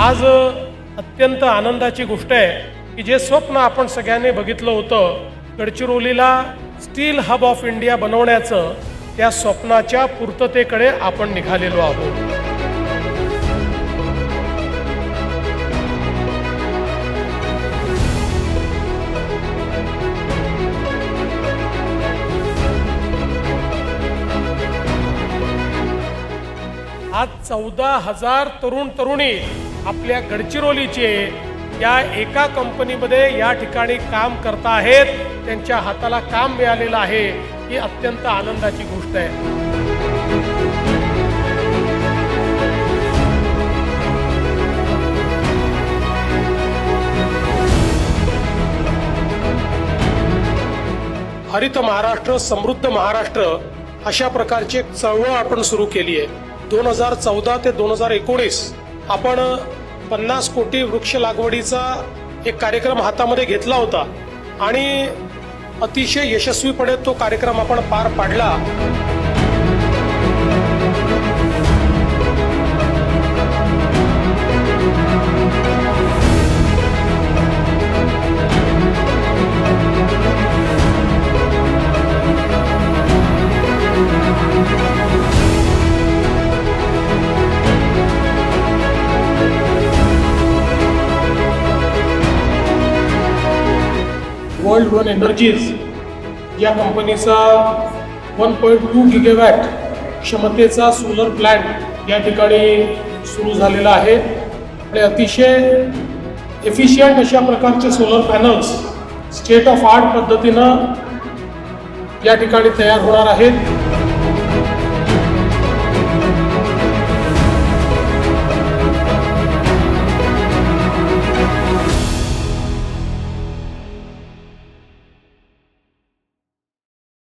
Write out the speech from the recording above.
आज अत्यंत आनंदाची गोष्ट आहे की जे स्वप्न आपण सगळ्यांनी बघितलं होतं गडचिरोलीला स्टील हब ऑफ इंडिया बनवण्याचं त्या स्वप्नाच्या पूर्ततेकडे आपण निघालेलो आहोत. आज चौदा हजार तरुण तरुणी आपल्या गडचिरोलीचे या एका कंपनीमध्ये या ठिकाणी काम करता आहेत. त्यांच्या हाताला काम मिळालेलं आहे. ही अत्यंत आनंदाची गोष्ट आहे. हरित महाराष्ट्र समृद्ध महाराष्ट्र अशा प्रकारची एक चळवळ आपण सुरू केली आहे. दोन हजार चौदा ते दोन हजार एकोणीस आपण पन्नास कोटी वृक्ष लागवडीचा एक कार्यक्रम हातामध्ये घेतला होता आणि अतिशय यशस्वीपणे तो कार्यक्रम आपण पार पाडला. वर्ल्ड वन एनर्जीज या कंपनीचा वन पॉईंट टू गिगेवॅट क्षमतेचा सोलर प्लॅन्ट या ठिकाणी सुरू झालेला आहे. आणि अतिशय एफिशियंट अशा प्रकारचे solar panels state of art पद्धतीनं या ठिकाणी तयार होणार आहेत.